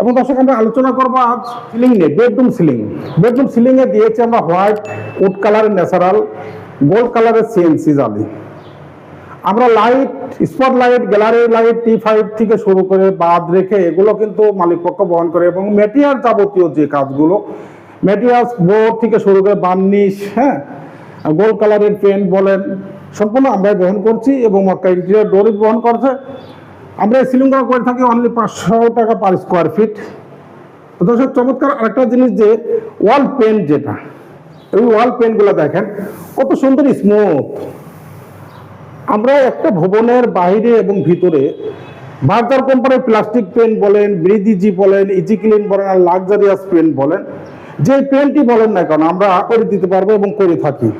এবং দর্শক আমরা আলোচনা করব আজ সিলিং নিয়ে বেডরুম সিলিং বেডরুম সিলিং এ দিয়েছি আমরা হোয়াইট উড কালারের ন্যাচারাল গোল্ড কালারের সিএনসি জালি। আমরা light spot light gallery light T five থেকে শুরু করে বাদ রেখে এগুলো কিন্তু মালিকপক্ষ বহন করে এবং মেটেরিয়াল যাবতীয় যে কাজগুলো মেটেরিয়ালস বোর্ড থেকে শুরু করে বার্নিশ হ্যাঁ গোল্ড কালারের পেন্ট বলেন, সম্পূর্ণ আমরাই বহন করছি এবং মক্কা ইন্টেরিয়ার ডোরিক বহন করছে। আমরা সিলিংগুলো করে থাকি অনলি পাঁচশো টাকা পার স্কোয়ার ফিট দর্শক, চমৎকার আরেকটা জিনিস যে ওয়াল পেন্ট যেটা, এই ওয়াল পেন্টগুলো দেখেন, কত সুন্দর স্মুথ আমরা একটা ভবনের বাইরে এবং ভিতরে বার্জার কোম্পানির প্লাস্টিক পেন বলেন ব্রিদিজি বলেন ইজি ক্লিন বলেন আর লাক্সারিয়াস পেন বলেন। যে পেনটি বলেন না কেন, আমরা করে দিতে পারব এবং করে থাকি।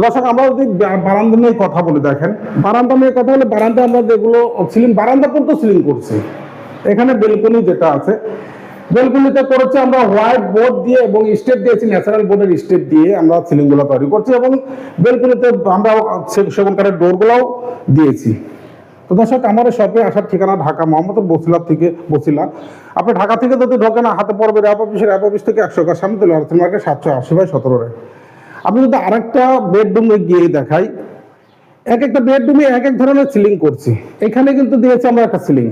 দর্শক, আমরা যদি বারান্দা নিয়ে কথা বলে, দেখেন। বারান্দা নিয়ে কথা বলে, বারান্দা আমরা যেগুলো সিলিং বারান্দা পর্যন্ত সিলিং করছি। এখানে বেলকনি যেটা আছে বেলকনিতে করেছি আমরা হোয়াইট বোর্ড দিয়ে এবং স্টেপ দিয়েছি ন্যাচারাল বোর্ডের স্টেপ দিয়ে আমরা সিলিংগুলো তৈরি করছি এবং বেলকনিতে আমরা সেগুন ডোরগুলোও দিয়েছি। তো দর্শক, আমার শপে আসার ঠিকানা ঢাকা মোহাম্মদ বসিলা থেকে বসিলা। আপনি ঢাকা থেকে যদি ঢোকেন, হাতে পড়বে র্যাপ র্যাপ অফিস থেকে একশো সামনে সাতশো আশি বাই সতেরো আপনি যদি আরেকটা বেডরুমে গিয়ে দেখাই, এক একটা বেডরুমে এক এক ধরনের সিলিং করছি। এখানে কিন্তু দিয়েছি আমরা একটা সিলিং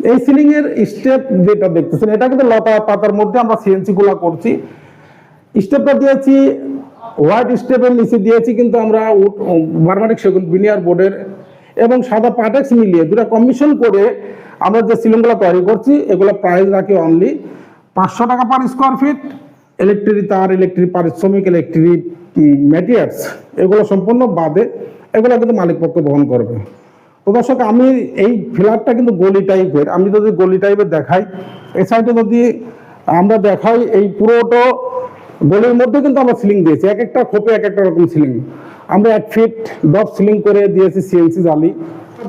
এই সিলিং এর স্টেপ যেটা দেখতেছেন, এটা কিন্তু লতা পাতার মধ্যে আমরা সিএনসি গুলা করছি। স্টেপটা দিয়েছি হোয়াইট স্টেপের নিচে দিয়েছি কিন্তু আমরা বারমাটিক সেগুন বিনিয়ার বোর্ডের এবং সাদা পাটেক্স মিলিয়ে দুটা কমিশন করে আমরা যে সিলিংগুলো তৈরি করছি, এগুলো প্রাইস রাখি অনলি পাঁচশো টাকা পার স্কোয়ার ফিট ইলেকট্রিক তার ইলেকট্রিক পারিশ্রমিক ইলেকট্রিক ম্যাটেরিয়ালস এগুলো সম্পূর্ণ বাদে এগুলো কিন্তু মালিক পক্ষ বহন করবে। তো দর্শক, আমি এই ফ্ল্যাটটা কিন্তু গলি টাইপের আমি যদি গলি টাইপের দেখাই, এই সাইডে যদি আমরা দেখাই, এই পুরোটো গলির মধ্যে কিন্তু আমরা সিলিং দিয়েছি। এক একটা খোপে এক একটা রকম সিলিং আমরা এক ফিট ডপ সিলিং করে দিয়েছি সিএনসি জালি।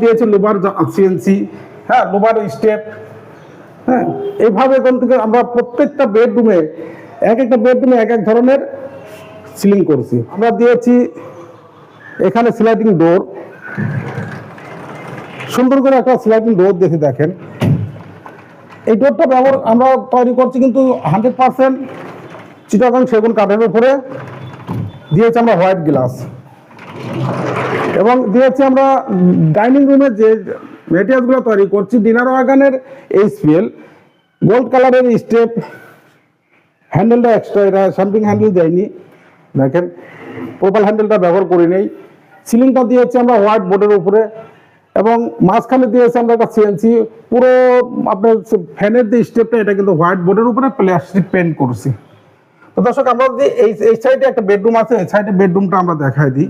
দিয়েছি লোবার সিএনসি হ্যাঁ লোবার স্টেপ হ্যাঁ এইভাবে থেকে আমরা প্রত্যেকটা বেডরুমে এক একটা বেডরুমে এক এক ধরনের সিলিং করছি। আমরা দিয়েছি এখানে স্লাইডিং ডোর সুন্দর করে একটা স্লাইডিং ডোর দেখে দেখেন। এই ডোরটা ব্যবহার আমরা তৈরি করছি কিন্তু হান্ড্রেড পার্সেন্ট চিটাগাং সেগুন কাঠের উপরে। দিয়েছি আমরা হোয়াইট গ্লাস এবং দিয়েছি আমরা ডাইনিং রুমের যে মেটেরিয়ালসগুলো তৈরি করছি ডিনার ওয়াগানের এইচপিএল গোল্ড কালারের স্টেপ হ্যান্ডেলটা এক্সট্রা এটা সামথিং হ্যান্ডেল দেয়নি। দেখেন প্রোপাল হ্যান্ডেলটা ব্যবহার করি নেই সিলিংটা দিয়েছি আমরা হোয়াইট বোর্ডের উপরে এবং মাঝখানে দিয়েছি আমরা একটা সিএনসি পুরো আপনার ফ্যানের যে স্টেপটা এটা কিন্তু হোয়াইট বোর্ডের উপরে প্লাস্টিক পেন্ট করছি। তো দর্শক, আমরা যদি এই এই সাইডে একটা বেডরুম আছে, এই সাইডে বেডরুমটা আমরা দেখাই দিই।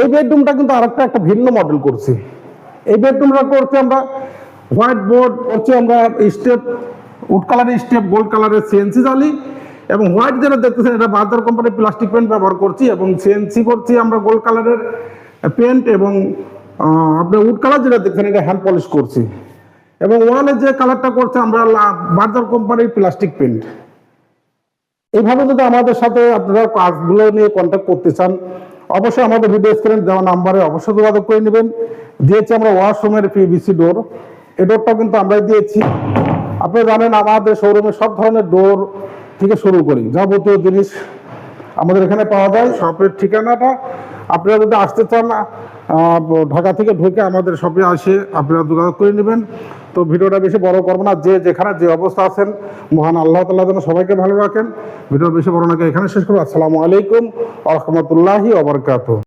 এই বেডরুমটা কিন্তু আরেকটা, একটা ভিন্ন মডেল করছি। এই বেডরুমটা করছি আমরা হোয়াইট বোর্ড করছি আমরা স্টেপ উড কালারের স্টেপ, গোল্ড কালারের সিএনসি জালি এবং হোয়াইট যেটা দেখতেছেন, এটা বাজার কোম্পানির প্লাস্টিক পেন্ট ব্যবহার করছি এবং সিএনসি করছি আমরা গোল্ড কালারের পেন্ট এবং আপনার উড কালার যেটা দেখছেন, এটা হ্যান্ড পলিশ করছি। এবং ওয়ালে যে কালারটা করছে, আমরা বাজার কোম্পানির প্লাস্টিক পেন্ট এইভাবে যদি আমাদের সাথে আপনারা কাজগুলো নিয়ে কন্ট্যাক্ট করতে চান, অবশ্যই আমাদের ভিডিও স্ক্রিনে দেওয়া নাম্বারে অবশ্যই যোগাযোগ করে নেবেন। দিয়েছি আমরা ওয়াশরুমের পিভিসি ডোর এই ডোরটা কিন্তু আমরাই দিয়েছি। আপনি জানেন আমাদের শোরুমে সব ধরনের ডোর থেকে শুরু করি। যাবতীয় জিনিস আমাদের এখানে পাওয়া যায়, শপের ঠিকানাটা। আপনারা যদি আসতে চান ঢাকা থেকে ঢুকে আমাদের শপে আসে, আপনারা যোগাযোগ করে নেবেন। তো ভিডিওটা বেশি বড় করব না, যে যেখানে যে অবস্থা আছেন, মহান আল্লাহ তাল্লাহ যেন সবাইকে ভালো রাখেন। ভিডিও বেশি বড় নাকি এখানে শেষ করব। আসসালামু আলাইকুম আহমতুল্লাহি ওবরকাত